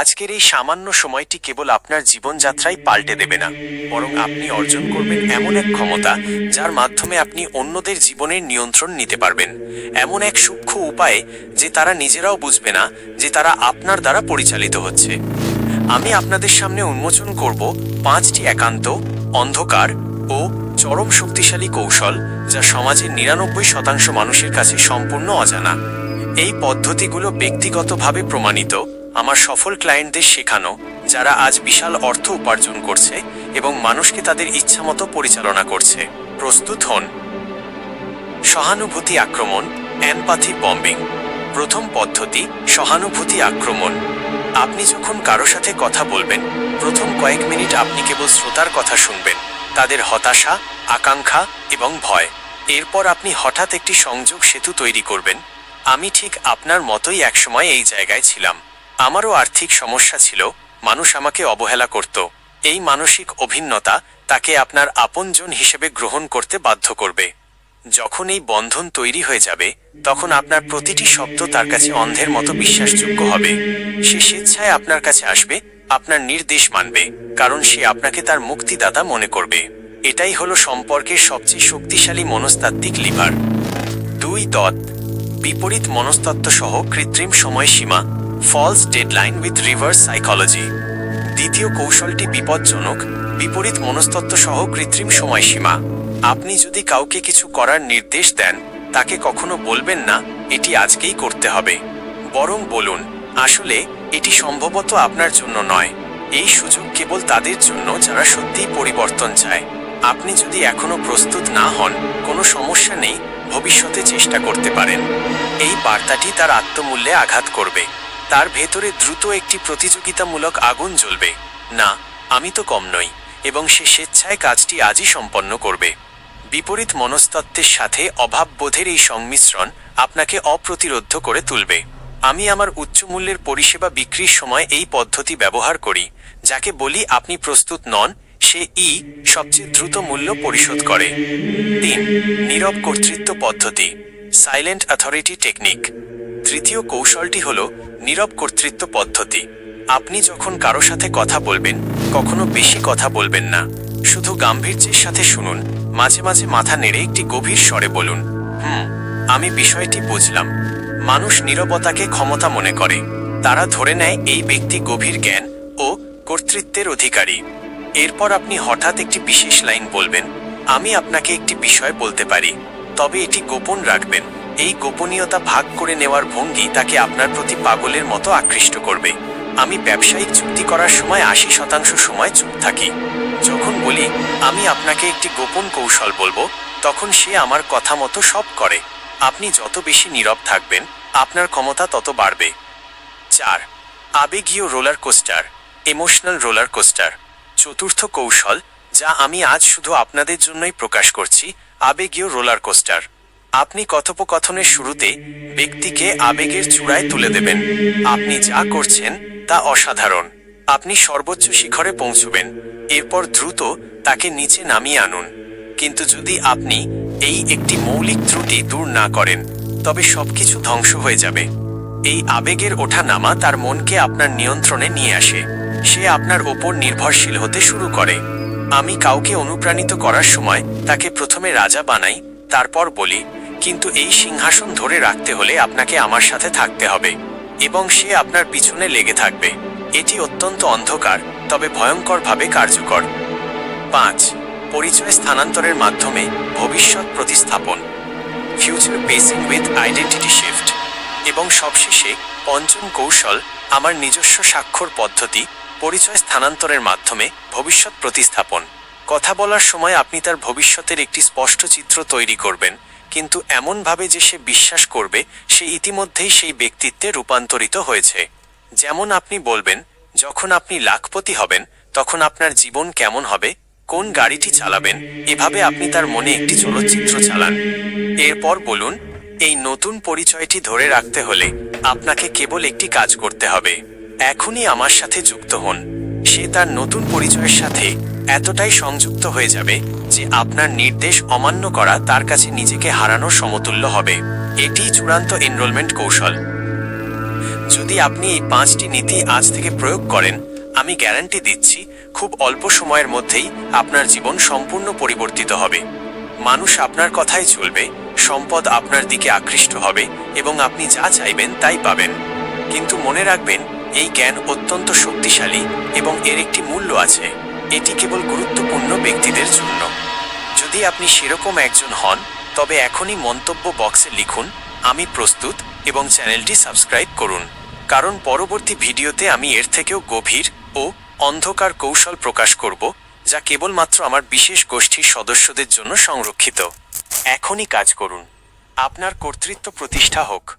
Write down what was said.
আজকের এই সামান্য সময়টি কেবল আপনার জীবনযাত্রাই পাল্টে দেবে না, বরং আপনি অর্জন করবেন এমন এক ক্ষমতা যার মাধ্যমে আপনি অন্যদের জীবনের নিয়ন্ত্রণ নিতে পারবেন। এমন এক সূক্ষ্ম উপায়ে যে তারা নিজেরাও বুঝবে না যে তারা আপনার দ্বারা পরিচালিত হচ্ছে। আমি আপনাদের সামনে উন্মোচন করব পাঁচটি একান্ত, অন্ধকার ও চরম শক্তিশালী কৌশল যা সমাজের নিরানব্বই শতাংশ মানুষের কাছে সম্পূর্ণ অজানা। এই পদ্ধতিগুলো ব্যক্তিগতভাবে প্রমাণিত। আমার সফল ক্লায়েন্টদের শেখানো, যারা আজ বিশাল অর্থ উপার্জন করছে এবং মানুষকে তাদের ইচ্ছামতো পরিচালনা করছে। প্রস্তুত হন। সহানুভূতি আক্রমণ অ্যাম্পাথি বম্বিং প্রথম পদ্ধতি, সহানুভূতি আক্রমণ। আপনি যখন কারও সাথে কথা বলবেন, প্রথম কয়েক মিনিট আপনি কেবল শ্রোতার কথা শুনবেন, তাদের হতাশা, আকাঙ্ক্ষা এবং ভয়। এরপর আপনি হঠাৎ একটি সংযোগ সেতু তৈরি করবেন, আমি ঠিক আপনার মতোই একসময় এই জায়গায় ছিলাম। আমারও আর্থিক সমস্যা ছিল, মানুষ আমাকে অবহেলা করত। এই মানসিক অভিন্নতা তাকে আপনার আপনজন হিসেবে গ্রহণ করতে বাধ্য করবে। যখন এই বন্ধন তৈরি হয়ে যাবে, তখন আপনার প্রতিটি শব্দ তার কাছে অন্ধের মতো বিশ্বাসযোগ্য হবে। সে স্বেচ্ছায় আপনার কাছে আসবে, আপনার নির্দেশ মানবে, কারণ সে আপনাকে তার মুক্তিদাতা মনে করবে। এটাই হলো সম্পর্কের সবচেয়ে শক্তিশালী মনস্তাত্ত্বিক লিভার। দুই দত বিপরীত মনস্তত্ত্ব সহ কৃত্রিম সময়সীমা false deadline with reverse psychology দ্বিতীয় কৌশলটি বিপজ্জনক, বিপরীত মনস্তত্ত্ব সহ কৃত্রিম সময়সীমা। আপনি যদি কাউকে কিছু করার নির্দেশ দেন, তাকে কখনো বলবেন না, এটি আজকেই করতে হবে। বরং বলুন, আসলে এটি সম্ভবত আপনার জন্য নয়। এই সুযোগ কেবল তাদের জন্য যারা সত্যিই পরিবর্তন চায়। আপনি যদি এখনও প্রস্তুত না হন, কোনো সমস্যা নেই, ভবিষ্যতে চেষ্টা করতে পারেন। এই বার্তাটি তার আত্মমূল্যে আঘাত করবে। তার ভেতরে দ্রুত একটি প্রতিযোগিতামূলক আগুন জ্বলবে। না, আমি তো কম নই, এবং সে স্বেচ্ছায় কাজটি আজই সম্পন্ন করবে। বিপরীত মনস্তত্ত্বের সাথে অভাববোধের এই সংমিশ্রণ আপনাকে অপ্রতিরোধ্য করে তুলবে। আমি আমার উচ্চমূল্যের পরিষেবা বিক্রির সময় এই পদ্ধতি ব্যবহার করি, যাকে বলি আপনি প্রস্তুত নন, সে ই সবচেয়ে দ্রুত মূল্য পরিশোধ করে। তিন, নীরব কর্তৃত্ব পদ্ধতি সাইলেন্ট অথরিটি টেকনিক তৃতীয় কৌশলটি হল নীরব কর্তৃত্ব পদ্ধতি। আপনি যখন কারও সাথে কথা বলবেন, কখনো বেশি কথা বলবেন না। শুধু গাম্ভীর্যের সাথে শুনুন, মাঝে মাঝে মাথা নেড়ে একটি গভীর স্বরে বলুন হুম আমি বিষয়টি বুঝলাম। মানুষ নীরবতাকে ক্ষমতা মনে করে। তারা ধরে নেয় এই ব্যক্তি গভীর জ্ঞান ও কর্তৃত্বের অধিকারী। এরপর আপনি হঠাৎ একটি বিশেষ লাইন বলবেন, আমি আপনাকে একটি বিষয় বলতে পারি, তবে এটি গোপন রাখবেন। এই গোপনীয়তা ভাগ করে নেওয়ার ভঙ্গি তাকে আপনার প্রতি পাগলের মতো আকৃষ্ট করবে। আমি ব্যবসায়িক চুক্তি করার সময় আশি শতাংশ সময় চুপ থাকি। যখন বলি, আমি আপনাকে একটি গোপন কৌশল বলব, তখন সে আমার কথা মতো সব করে। আপনি যত বেশি নীরব থাকবেন, আপনার ক্ষমতা তত বাড়বে। চার, আবেগীয় roller coaster, emotional roller coaster. চতুর্থ কৌশল, যা আমি আজ শুধু আপনাদের জন্যই প্রকাশ করছি, আবেগীয় রোলার কোস্টার। আপনি কথোপকথনের শুরুতে ব্যক্তিকে আবেগের চূড়ায় তুলে দেবেন। আপনি যা করছেন তা অসাধারণ। আপনি সর্বোচ্চ শিখরে পৌঁছবেন। এরপর দ্রুত তাকে নিচে নামিয়ে আনুন। কিন্তু যদি আপনি এই একটি মৌলিক ত্রুটি দূর না করেন, তবে সবকিছু ধ্বংস হয়ে যাবে। এই আবেগের ওঠা নামা তার মনকে আপনার নিয়ন্ত্রণে নিয়ে আসে। সে আপনার ওপর নির্ভরশীল হতে শুরু করে। আমি কাউকে অনুপ্রাণিত করার সময় তাকে প্রথমে রাজা বানাই, তারপর বলি কিন্তু এই সিংহাসন ধরে রাখতে হলে আপনাকে আমার সাথে থাকতে হবে, এবং সে আপনার পিছনে লেগে থাকবে। এটি অত্যন্ত অন্ধকার, তবে ভয়ঙ্করভাবে কার্যকর। পাঁচ, পরিচয় স্থানান্তরের মাধ্যমে ভবিষ্যৎ প্রতিস্থাপন। Future basing with identity shift এবং সবশেষে পঞ্চম কৌশল, আমার নিজস্ব স্বাক্ষর পদ্ধতি, পরিচয় স্থানান্তরের মাধ্যমে ভবিষ্যৎ প্রতিস্থাপন। কথা বলার সময় আপনি তার ভবিষ্যতের একটি স্পষ্ট চিত্র তৈরি করবেন কিন্তু এমনভাবে যে সে বিশ্বাস করবে, সে ইতিমধ্যেই সেই ব্যক্তিত্বে রূপান্তরিত হয়েছে। যেমন আপনি বলবেন, যখন আপনি লাখপতি হবেন, তখন আপনার জীবন কেমন হবে, কোন গাড়িটি চালাবেন, এভাবে আপনি তার মনে একটি চলচ্চিত্র চালান। এরপর বলুন, এই নতুন পরিচয়টি ধরে রাখতে হলে আপনাকে কেবল একটি কাজ করতে হবে। এখনই আমার সাথে যুক্ত হন। সে তার নতুন পরিচয়ের সাথে এতটাই সংযুক্ত হয়ে যাবে যে আপনার নির্দেশ অমান্য করা তার কাছে নিজেকে হারানোর সমতুল্য হবে। এটিই চূড়ান্ত এনরোলমেন্ট কৌশল। যদি আপনি এই পাঁচটি নীতি আজ থেকে প্রয়োগ করেন, আমি গ্যারান্টি দিচ্ছি খুব অল্প সময়ের মধ্যেই আপনার জীবন সম্পূর্ণ পরিবর্তিত হবে। মানুষ আপনার কথাই চলবে, সম্পদ আপনার দিকে আকৃষ্ট হবে এবং আপনি যা চাইবেন তাই পাবেন। কিন্তু মনে রাখবেন এই জ্ঞান অত্যন্ত শক্তিশালী এবং এর একটি মূল্য আছে। এটি কেবল গুরুত্বপূর্ণ ব্যক্তিদের জন্য। যদি আপনি সেরকম একজন হন, তবে এখনই মন্তব্য বক্সে লিখুন, আমি প্রস্তুত এবং চ্যানেলটি সাবস্ক্রাইব করুন। কারণ পরবর্তী ভিডিওতে আমি এর থেকেও গভীর ও অন্ধকার কৌশল প্রকাশ করব, যা কেবলমাত্র আমার বিশেষ গোষ্ঠীর সদস্যদের জন্য সংরক্ষিত। এখনই কাজ করুন। আপনার কর্তৃত্ব প্রতিষ্ঠা হোক।